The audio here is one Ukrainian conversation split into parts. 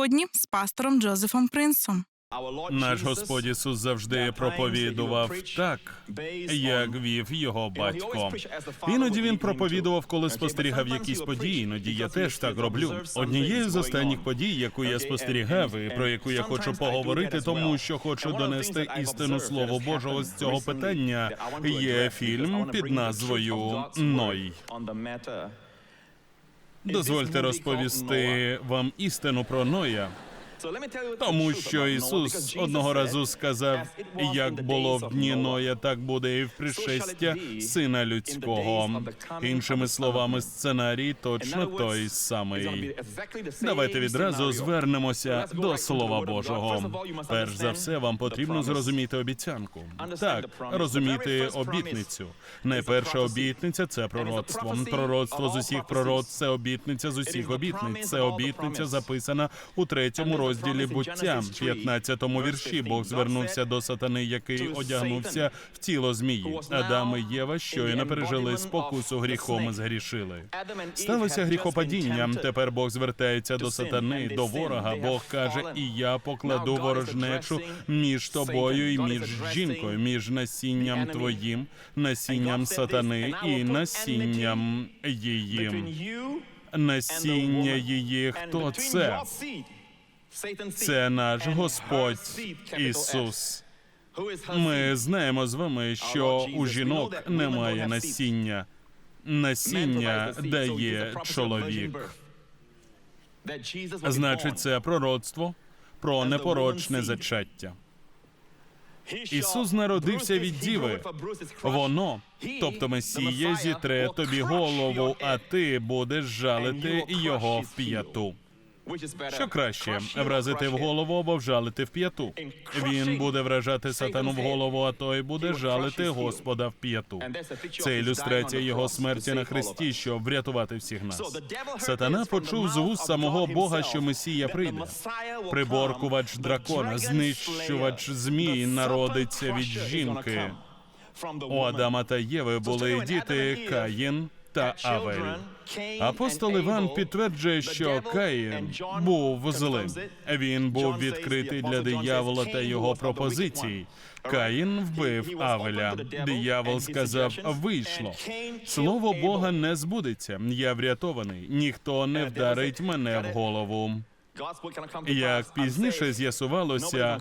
сьогодні з пастором Джозефом Принсом. Наш Господь Ісус завжди проповідував так, як вів його батько. Іноді він проповідував, коли спостерігав якісь події. Іноді я теж так роблю. Однією з останніх подій, яку я спостерігав, і про яку я хочу поговорити, тому що хочу донести істину Слово Божого з цього питання. Є фільм під назвою Ной. Дозвольте розповісти вам істину про Ноя. Тому що Ісус одного разу сказав, як було в дні Ноя, так буде і в пришестя Сина Людського. Іншими словами, сценарій точно той самий. Давайте відразу звернемося до Слова Божого. Перш за все, вам потрібно зрозуміти обіцянку. Так, розуміти обітницю. Найперша обітниця це пророцтво. Пророцтво з усіх пророцтв – це обітниця з усіх обітниць. Це обітниця записана у третьому розділі буття, 15-му вірші. Бог звернувся до сатани, який одягнувся в тіло змії. Адам і Єва щойно пережили спокусу гріхом і згрішили. Сталося гріхопадіння. Тепер Бог звертається до сатани, до ворога. Бог каже: І я покладу ворожнечу між тобою і між жінкою, між насінням твоїм, насінням сатани і насінням її. Насіння її. Хто це? Це наш Господь Ісус. Ми знаємо з вами, що у жінок немає насіння. Насіння дає чоловік. Значить, це пророцтво про непорочне зачаття. Ісус народився від діви. Воно, тобто Месія, зітре тобі голову, а ти будеш жалити його в п'яту. Що краще вразити в голову або вжалити в п'яту? Він буде вражати сатану в голову, а той буде жалити Господа в п'яту. Це ілюстрація його смерті на хресті, щоб врятувати всіх нас. Сатана почув з вуст самого Бога, що Месія прийде. Приборкувач дракона, знищувач змій народиться від жінки. У Адама та Єви були діти Каїн та Авель. Апостол Іван підтверджує, що Каїн був злим. Він був відкритий для диявола та його пропозицій. Каїн вбив Авеля. Диявол сказав: вийшло. Слово Бога не збудеться. Я врятований. Ніхто не вдарить мене в голову. Як пізніше з'ясувалося,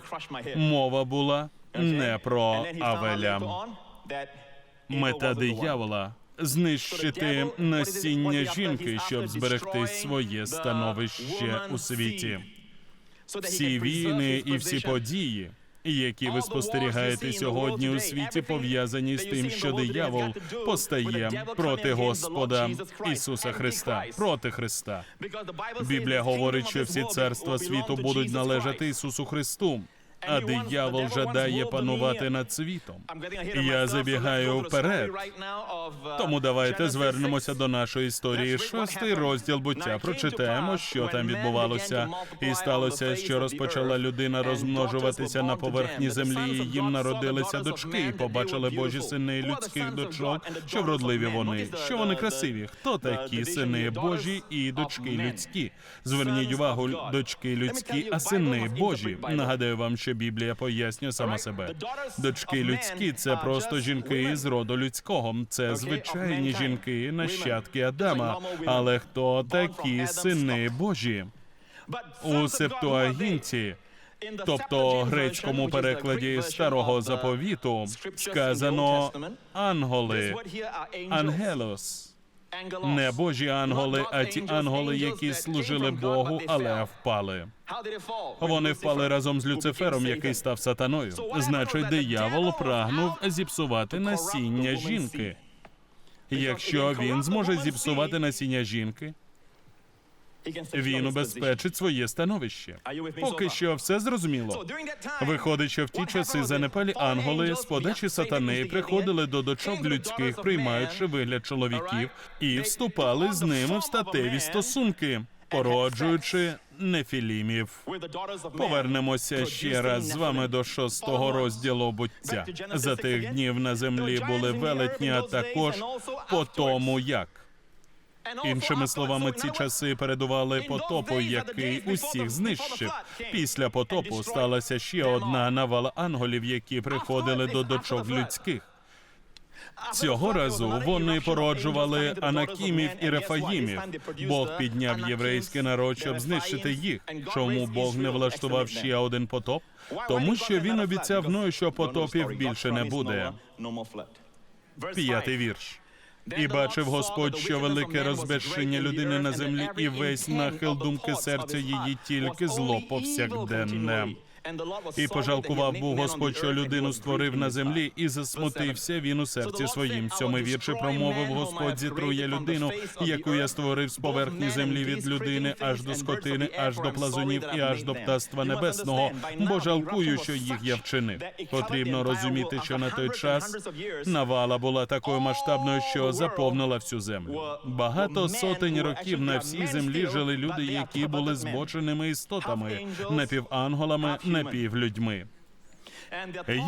мова була не про Авеля. Мета диявола знищити насіння жінки, щоб зберегти своє становище у світі. Всі війни і всі події, які ви спостерігаєте сьогодні у світі, пов'язані з тим, що диявол постає проти Господа Ісуса Христа, проти Христа. Біблія говорить, що всі царства світу будуть належати Ісусу Христу. А диявол жадає панувати над світом. Я забігаю вперед. Тому давайте звернемося до нашої історії. Шостий розділ буття. Прочитаємо, що там відбувалося, і сталося, що розпочала людина розмножуватися на поверхні землі. і Їм народилися дочки, і побачили Божі сини людських дочок, що вродливі вони, що вони красиві. Хто такі сини Божі і дочки людські? Зверніть увагу, дочки людські, а сини Божі. Нагадаю вам, що Біблія пояснює сама себе. Дочки людські це просто жінки із роду людського. Це звичайні жінки, нащадки Адама. Але хто такі сини Божі? У Септуагінті, тобто грецькому перекладі старого заповіту, сказано анголи, ангелос. Не божі анголи, а ті анголи, які служили Богу, але впали. Вони впали разом з Люцифером, який став сатаною. Значить, диявол прагнув зіпсувати насіння жінки. Якщо він зможе зіпсувати насіння жінки, він убезпечить своє становище. Поки що все зрозуміло. Виходить, що в ті часи занепалі анголи з подачі сатани приходили до дочок людських, приймаючи вигляд чоловіків, і вступали з ними в статеві стосунки, породжуючи нефілімів. Повернемося ще раз з вами до шостого розділу буття. За тих днів на землі були велетні, а також по тому як. Іншими словами, ці часи передували потопу, який усіх знищив. Після потопу сталася ще одна навала анголів, які приходили до дочок людських. Цього разу вони породжували анакімів і рефаїмів. Бог підняв єврейський народ, щоб знищити їх. Чому Бог не влаштував ще один потоп? Тому що він обіцяв мною, що потопів більше не буде. П'ятий вірш. І бачив Господь, що велике розбещення людини на землі, і весь нахил думки серця її тільки зло повсякденне. І пожалкував був Господь, що людину створив на землі, і засмутився він у серці своїм. Сьомий вірші промовив Господь, зітрує людину, яку я створив з поверхні землі від людини аж до скотини, аж до плазунів і аж до птаства небесного. Бо жалкую, що їх я вчинив. Потрібно розуміти, що на той час навала була такою масштабною, що заповнила всю землю. Багато сотень років на всій землі жили люди, які були збоченими істотами, напіванголами, напівлюдьми.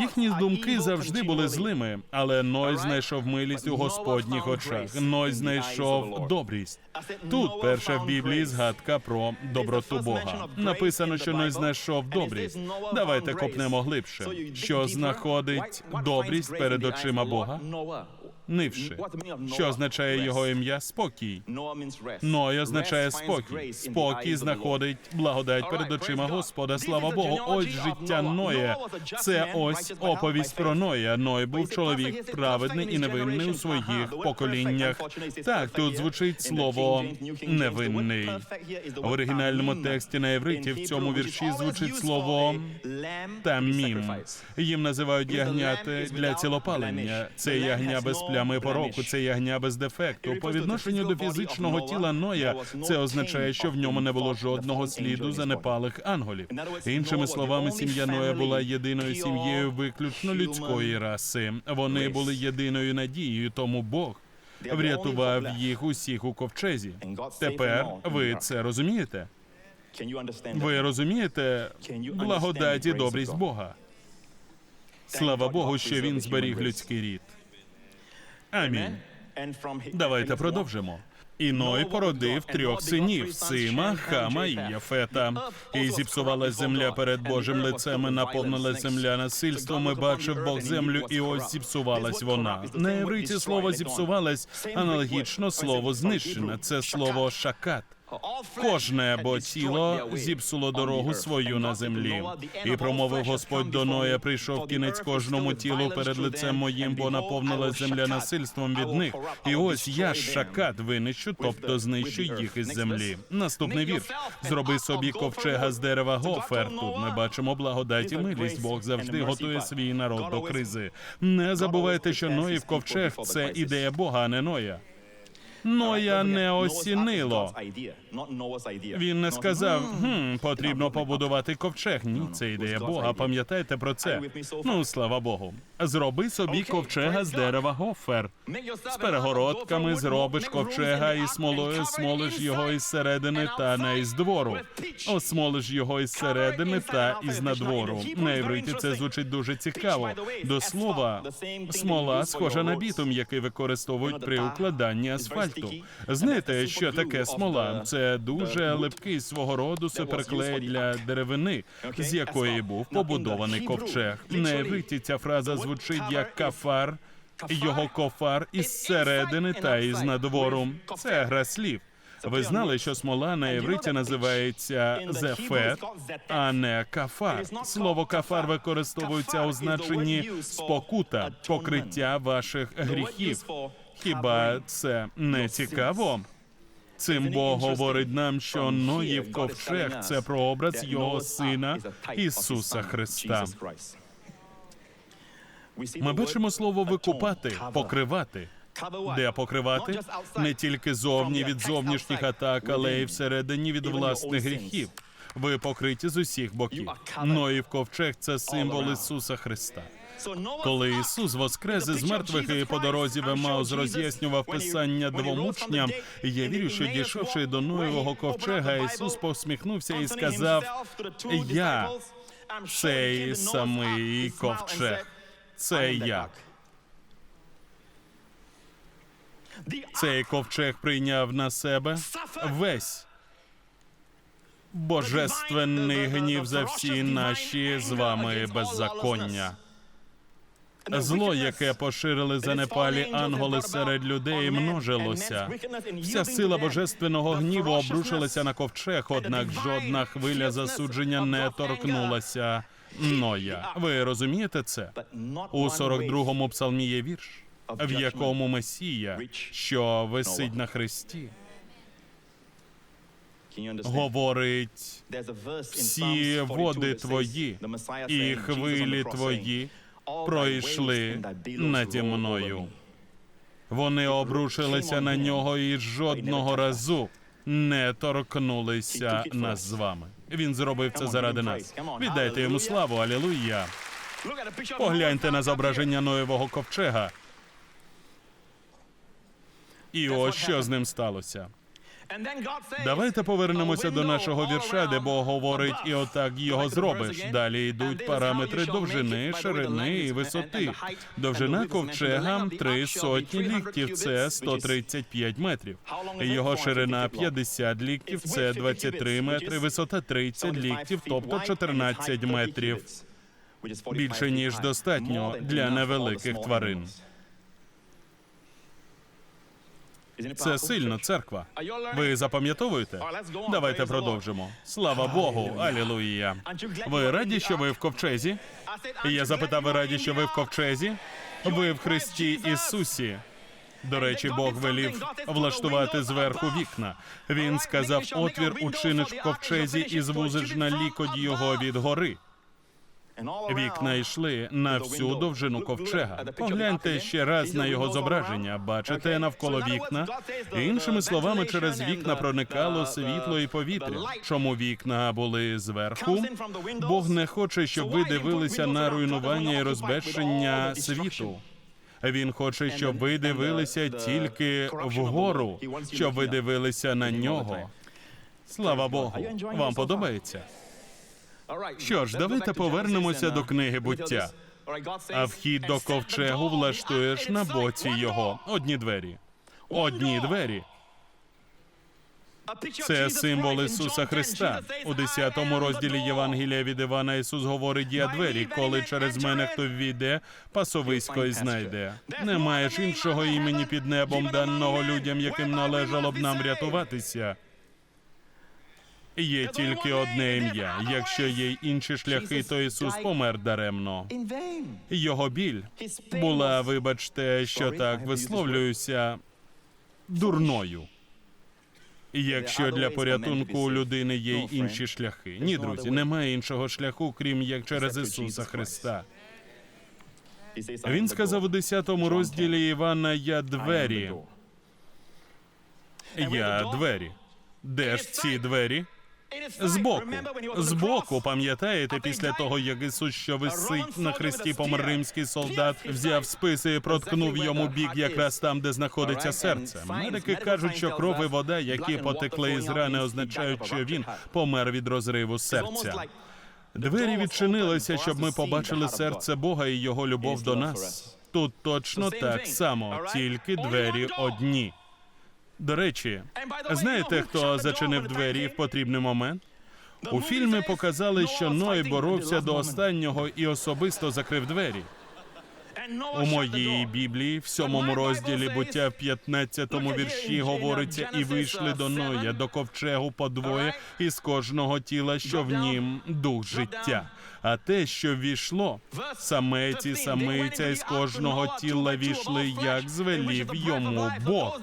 Їхні думки завжди були злими, але Ной знайшов милість у Господніх очах. Ной знайшов добрість. Тут перша в Біблії згадка про доброту Бога. Написано, що Ной знайшов добрість. Давайте копнемо глибше. Що знаходить добрість перед очима Бога? Нивши. Що означає його ім'я? Спокій. Ной означає спокій. Спокій знаходить благодать перед очима Господа. Слава Богу. Ось життя Ноя. Це ось оповість про Ноя. Ной був чоловік праведний і невинний у своїх поколіннях. Так, тут звучить слово невинний. В оригінальному тексті на євриті в цьому вірші звучить слово тамім. Їм називають ягняти для цілопалення. Це ягня без плями пороку, це ягня без дефекту. По відношенню до фізичного тіла Ноя це означає, що в ньому не було жодного сліду занепалих анголів. Іншими словами, сім'я Ноя була єдиною сім'єю виключно людської раси. Вони були єдиною надією, тому Бог врятував їх усіх у ковчезі. Тепер ви це розумієте? Ви розумієте благодать і добрість Бога. Слава Богу, що він зберіг людський рід. Амінь. Давайте продовжимо. І Ной породив трьох синів Сима, Хама і Яфета. І зіпсувалась земля перед Божим лицем, і наповнилась земля насильством. І бачив Бог землю, і ось зіпсувалась вона. На євриті слово зіпсувалась аналогічно слово знищена. Це слово шакат. Кожне бо тіло зіпсуло дорогу свою на землі, і промовив Господь до Ноя, прийшов кінець кожному тілу перед лицем моїм, бо наповнилась земля насильством від них. І ось я шакат винищу, тобто знищу їх із землі. Наступний вірш. Зроби собі ковчега з дерева гофер. Тут ми бачимо благодать і милість. Бог завжди готує свій народ до кризи. Не забувайте, що Ноїв ковчег це ідея Бога, а не Ноя. Ноя не осінило. Він не сказав, хм, потрібно побудувати ковчег. Ні, це ідея Бога. Пам'ятайте про це. Ну, слава Богу. Зроби собі ковчега з дерева гофер. З перегородками зробиш ковчега і смолою смолиш його із середини та не із двору. Осмолиш його із середини та із надвору. На івриті це звучить дуже цікаво. До слова, смола схожа на бітум, який використовують при укладанні асфальту. Знаєте, що таке смола? Це дуже липкий свого роду суперклей для деревини, з якої був побудований ковчег. Не виті ця фраза звучить як кафар, його кофар із середини та із надвору. Це гра слів. Ви знали, що смола на євриті називається зефет, а не кафар. Слово кафар використовується у значенні спокута, покриття ваших гріхів. Хіба це не цікаво? Цим Бог говорить нам, що Ноїв ковчег це прообраз його сина Ісуса Христа. Ми бачимо слово викупати, покривати. Де покривати не тільки зовні від зовнішніх атак, але й всередині від власних гріхів. Ви покриті з усіх боків. Ноїв ковчег це символ Ісуса Христа. Коли Ісус воскрес із мертвих і по дорозі в Емаус роз'яснював писання двом учням, я вірю, що дійшовши до Ноєвого ковчега, Ісус посміхнувся і сказав: Я цей самий ковчег. Це я. Цей ковчег прийняв на себе весь божественний гнів за всі наші з вами беззаконня. Зло, яке поширили занепалі анголи серед людей, множилося. Вся сила божественного гніву обрушилася на ковчег, однак жодна хвиля засудження не торкнулася Ноя. Ви розумієте це? У 42-му псалмі є вірш, в якому Месія, що висить на хресті, говорить всі води твої і хвилі твої пройшли наді мною. Вони обрушилися на нього і жодного разу не торкнулися нас з вами. Він зробив це заради нас. Віддайте йому славу, алілуя. Погляньте на зображення Ноєвого ковчега. І ось що з ним сталося. Давайте повернемося до нашого вірша, де Бог говорить, і отак його зробиш. Далі йдуть параметри довжини, ширини і висоти. Довжина ковчега три сотні ліктів, це 135 метрів. Його ширина 50 ліктів, це 23 метри, висота 30 ліктів, тобто 14 метрів. Більше ніж достатньо для невеликих тварин. Це сильно, церква. Ви запам'ятовуєте? Давайте продовжимо. Слава Богу, алілуя. Ви раді, що ви в ковчезі? Я запитав, ви раді, що ви в ковчезі? Ви в Христі Ісусі. До речі, Бог велів влаштувати зверху вікна. Він сказав: отвір учиниш в ковчезі і звузиш на лікоть його від гори. Вікна йшли на всю довжину ковчега. Погляньте ще раз на його зображення. Бачите навколо вікна. Іншими словами, через вікна проникало світло і повітря. Чому вікна були зверху? Бог не хоче, щоб ви дивилися на руйнування і розбещення світу. Він хоче, щоб ви дивилися тільки вгору, щоб ви дивилися на нього. Слава Богу, вам подобається? Що ж, давайте повернемося до книги буття. А вхід до ковчегу влаштуєш на боці його. Одні двері. Одні двері. Це символ Ісуса Христа. У 10 розділі Євангелія від Івана Ісус говорить: я двері, коли через мене хто ввійде, пасовисько й знайде. Немає ж іншого імені під небом, даного людям, яким належало б нам рятуватися. Є тільки одне ім'я. Якщо є й інші шляхи, то Ісус помер даремно. Його біль була, вибачте, що так висловлююся, дурною. Якщо для порятунку у людини є й інші шляхи. Ні, друзі, немає іншого шляху, крім як через Ісуса Христа. Він сказав у 10 розділі Івана: Я двері. Я двері. Де ж ці двері? Збоку, збоку, пам'ятаєте, після того, як Ісус, що висить на хресті, помер римський солдат, взяв списи і проткнув йому бік якраз там, де знаходиться серце. Медики кажуть, що кров і вода, які потекли із рани, означають, що він помер від розриву серця. Двері відчинилися, щоб ми побачили серце Бога і його любов до нас. Тут точно так само, тільки двері одні. До речі, знаєте, хто зачинив двері в потрібний момент? У фільмі показали, що Ной боровся до останнього і особисто закрив двері. У моїй Біблії, в сьомому розділі буття в 15-му вірші говориться, і вийшли до Ноя, до ковчегу по двоє із кожного тіла, що в нім дух життя. А те, що війшло, самець і самиця із кожного тіла війшли, як звелів йому Бог.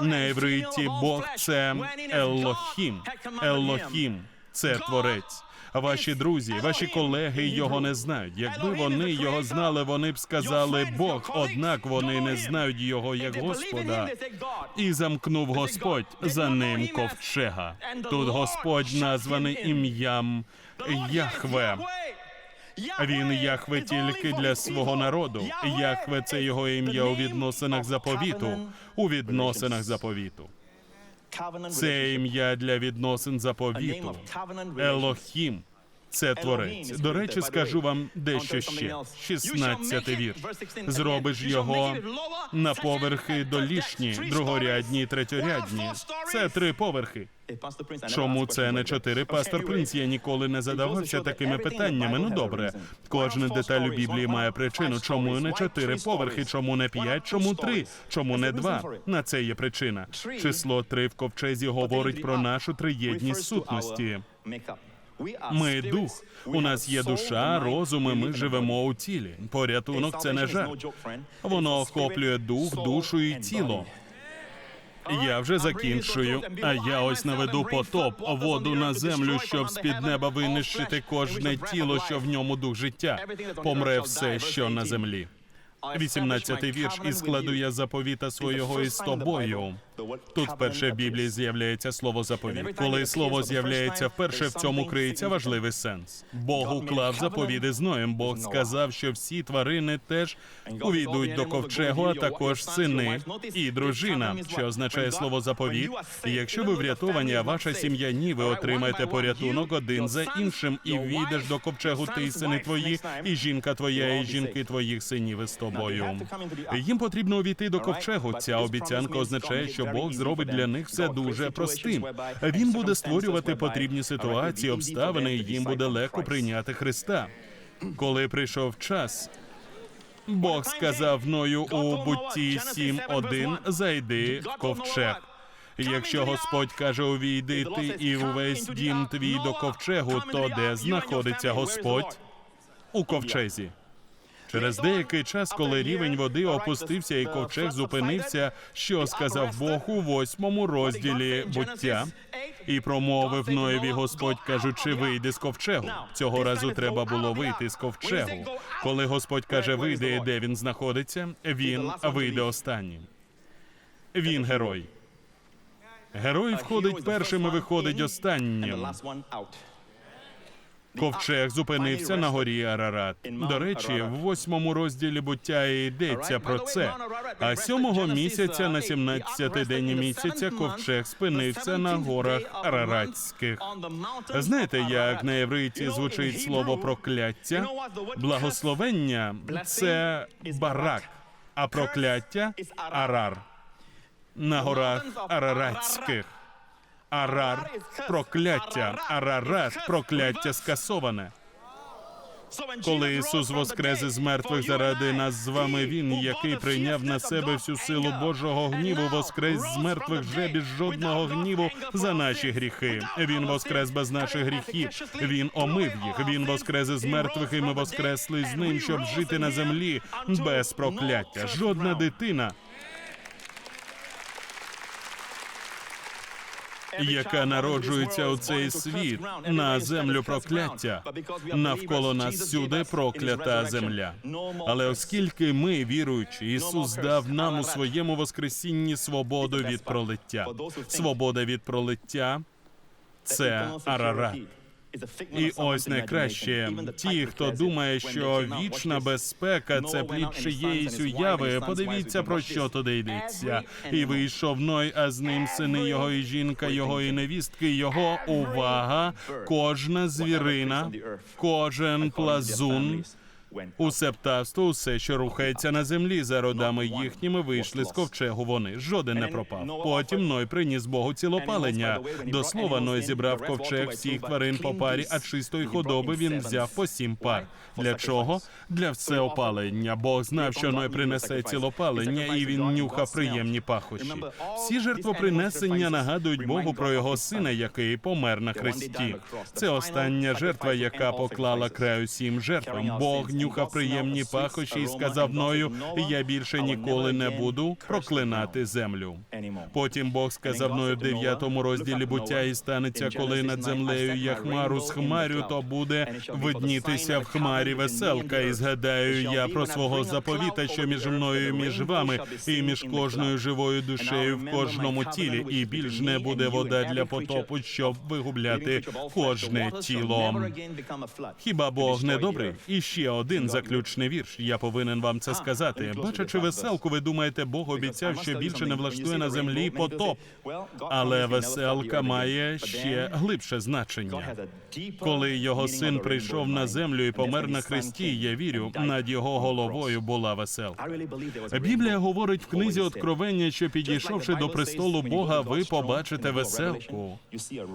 На івриті Бог це Елохім. Елохім це творець. Ваші друзі, ваші колеги його не знають. Якби вони його знали, вони б сказали Бог, однак вони не знають його як Господа. І замкнув Господь за ним ковчега. Тут Господь названий ім'ям Яхве. Він Яхве тільки для свого народу. Яхве це його ім'я у відносинах заповіту. У відносинах заповіту. Це ім'я для відносин заповіту. Елохім Це творець. До речі, скажу вам дещо ще. 16 вірш. Зробиш його на поверхи долішні, другорядні третьорядні. Це три поверхи. Чому це не чотири? Пастор Принц, я ніколи не задавався такими питаннями. Ну добре, кожна деталь у Біблії має причину. Чому не чотири поверхи? Чому не п'ять? Чому три? Чому не два? На це є причина. Число три в ковчезі говорить про нашу триєдність сутності. Ми дух. У нас є душа, розум, і ми живемо у тілі. Порятунок це не жарт. Воно охоплює дух, душу і тіло. Я вже закінчую. А я ось наведу потоп, воду на землю, щоб з під неба винищити кожне тіло, що в ньому дух життя. Помре все, що на землі. 18-й вірш. І складу я заповіта свого із тобою. Тут вперше в Біблії з'являється слово заповіт. Коли слово з'являється вперше, в цьому криється важливий сенс. Бог уклав заповіди з Ноєм. Бог сказав, що всі тварини теж увійдуть до ковчегу, а також сини і дружина, що означає слово заповіт. Якщо ви врятовані, а ваша сім'я ні, ви отримаєте порятунок один за іншим, і війдеш до ковчегу ти і сини твої, і жінка твоя, і жінки твоїх синів із тобою. Їм потрібно увійти до ковчегу. Ця обіцянка означає, що Бог зробить для них все дуже простим. Він буде створювати потрібні ситуації, обставини, і їм буде легко прийняти Христа. Коли прийшов час, Бог сказав Ною у бутті 7.1 «Зайди в ковчег». Якщо Господь каже увійди ти і увесь дім твій до ковчегу, то де знаходиться Господь? У ковчезі. Через деякий час, коли рівень води опустився і ковчег зупинився, що сказав Бог у восьмому розділі буття, і промовив Ноєві Господь, кажучи, вийди з ковчегу. Цього разу треба було вийти з ковчегу. Коли Господь каже, вийди, де він знаходиться, він вийде останнім. Він герой. Герой входить першим і виходить останнім. Ковчег зупинився на горі Арарат. До речі, в восьмому розділі буття йдеться про це. А сьомого місяця на 17-й день місяця ковчег спинився на горах Араратських. Знаєте, як на євриті звучить слово прокляття? Благословення це барак, а прокляття арар на горах Араратських. Арар прокляття, Арарат прокляття скасоване. Коли Ісус воскрес із мертвих заради нас з вами, Він, який прийняв на себе всю силу Божого гніву, воскрес з мертвих вже без жодного гніву за наші гріхи. Він воскрес без наших гріхів. Він омив їх. Він воскрес із мертвих, і ми воскресли з ним, щоб жити на землі без прокляття. Жодна дитина. Яка народжується у цей світ на землю прокляття. Навколо нас всюди проклята земля. Але оскільки ми, віруючі, Ісус дав нам у своєму воскресінні свободу від пролиття. Свобода від пролиття це Арарат. І ось найкраще ті, хто думає, що вічна безпека це плід чиєїсь уяви. Подивіться про що туди йдеться. І вийшов Ной, а з ним сини його, і жінка його, і невістки його. Увага! Кожна звірина, кожен плазун. Усе птавство, усе, що рухається на землі, за родами їхніми вийшли з ковчегу. Вони жоден не пропав. Потім Ной приніс Богу цілопалення. До слова, Ной зібрав ковчег всіх тварин по парі, а чистої худоби він взяв по сім пар. Для чого? Для всеопалення. Бог знав, що Ной принесе цілопалення, і він нюхав приємні пахощі. Всі жертвопринесення нагадують Богу про його сина, який помер на хресті. Це остання жертва, яка поклала край усім жертвам. Бог нюхав приємні пахощі і сказав Ною, я більше ніколи не буду проклинати землю. Потім Бог сказав Ною в дев'ятому розділі буття, і станеться, коли над землею я хмару з хмарю, то буде виднітися в хмарі веселка. І згадаю я про свого заповіта, що між мною і між вами, і між кожною живою душею в кожному тілі, і більш не буде вода для потопу, щоб вигубляти кожне тіло. Хіба Бог не добрий? І ще один один заключний вірш. Я повинен вам це сказати. Бачачи веселку, ви думаєте, Бог обіцяв, що більше не влаштує на землі потоп. Але веселка має ще глибше значення. Коли його син прийшов на землю і помер на хресті, я вірю, над його головою була веселка. Біблія говорить в книзі Откровення, що підійшовши до престолу Бога, ви побачите веселку.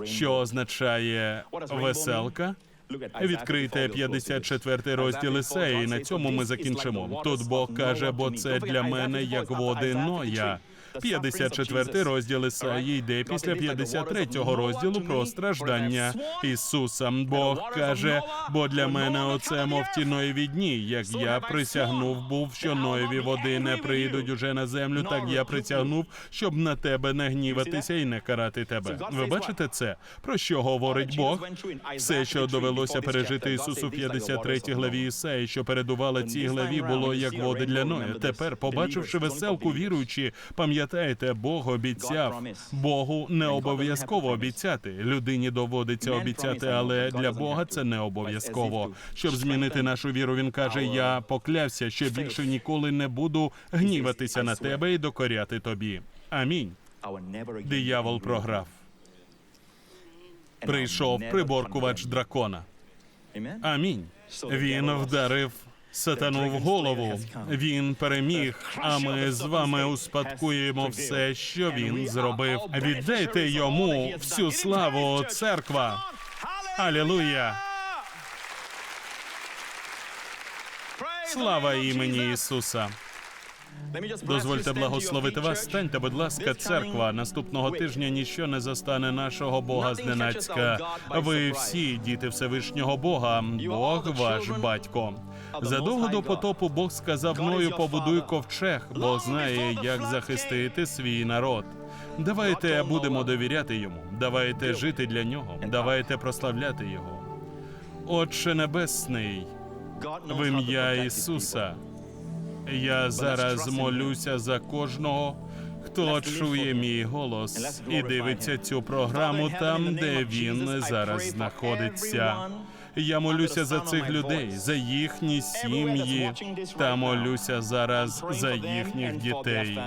Що означає веселка? Відкрийте 54 розділ Ісеї, і на цьому ми закінчимо. Тут Бог каже, бо це для мене як води Ноя. 54 розділ Ісаї йде після 53 розділу про страждання Ісуса. Бог каже, бо для мене оце мов ті Ноєві дні. Як я присягнув був, що Ноєві води не прийдуть уже на землю, так я присягнув, щоб на тебе не гніватися і не карати тебе. Ви бачите це? Про що говорить Бог? Все, що довелося пережити Ісусу в 53 главі Ісаї, що передувала цій главі, було як води для Ноя. Тепер, побачивши веселку віруючи, віруючі, пам'ятаєте, Бог обіцяв. Богу не обов'язково обіцяти. Людині доводиться обіцяти, але для Бога це не обов'язково. Щоб змінити нашу віру, він каже: Я поклявся, що більше ніколи не буду гніватися на тебе і докоряти тобі. Амінь. Диявол програв. Прийшов приборкувач дракона. Амінь. Він вдарив сатану в голову. Він переміг. А ми з вами успадкуємо все, що він зробив. Віддайте йому всю славу, церква. Алілуя! Слава імені Ісуса. Дозвольте благословити вас. Станьте, будь ласка, церква. Наступного тижня ніщо не застане нашого Бога зненацька. Ви всі діти Всевишнього Бога. Бог ваш батько. Задовго до потопу Бог сказав мною побудуй ковчег, бо знає, як захистити свій народ. Давайте будемо довіряти йому. Давайте жити для нього. Давайте прославляти його. Отче Небесний, в ім'я Ісуса. Я зараз молюся за кожного, хто чує мій голос і дивиться цю програму там, де він зараз знаходиться. Я молюся за цих людей, за їхні сім'ї, та молюся зараз за їхніх дітей.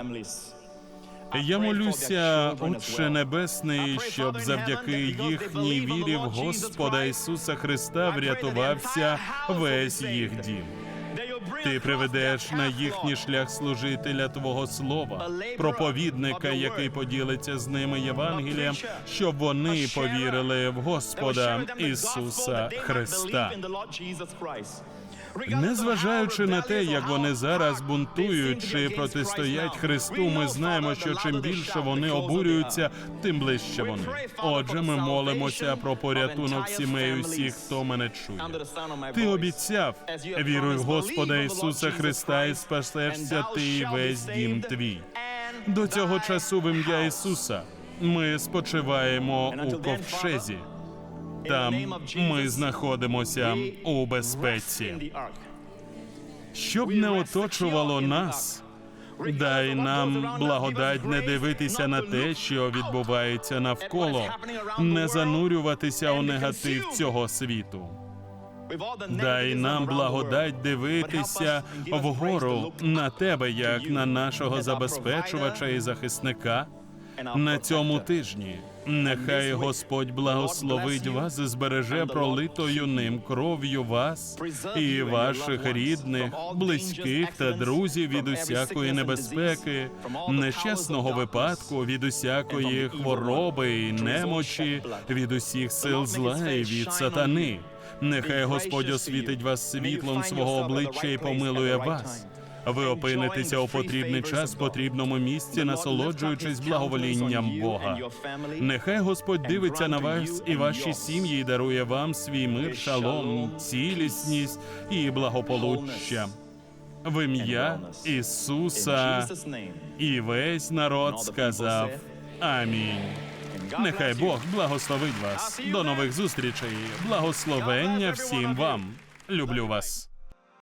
Я молюся, Отче Небесний, щоб завдяки їхній вірі в Господа Ісуса Христа врятувався весь їх дім. Ти приведеш на їхній шлях служителя Твого слова, проповідника, який поділиться з ними Євангелієм, щоб вони повірили в Господа Ісуса Христа. Незважаючи на те, як вони зараз бунтують чи протистоять Христу, ми знаємо, що чим більше вони обурюються, тим ближче вони. Отже, ми молимося про порятунок сімей усіх, хто мене чує. Ти обіцяв, віруй в Господа Ісуса Христа і спасешся ти і весь дім твій. До цього часу в ім'я Ісуса ми спочиваємо у ковчезі. Там ми знаходимося у безпеці. Щоб не оточувало нас, дай нам благодать не дивитися на те, що відбувається навколо, не занурюватися у негатив цього світу. Дай нам благодать дивитися вгору на тебе, як на нашого забезпечувача і захисника на цьому тижні. Нехай Господь благословить вас і збереже пролитою ним кров'ю вас і ваших рідних, близьких та друзів від усякої небезпеки, нещасного випадку, від усякої хвороби і немочі, від усіх сил зла і від сатани. Нехай Господь освітить вас світлом свого обличчя і помилує вас. Ви опинитеся у потрібний час потрібному місці, насолоджуючись благоволінням Бога. Нехай Господь дивиться на вас і ваші сім'ї і дарує вам свій мир, шалом, цілісність і благополуччя. В ім'я Ісуса і весь народ сказав Амінь. Нехай Бог благословить вас. До нових зустрічей. Благословення всім вам. Люблю вас.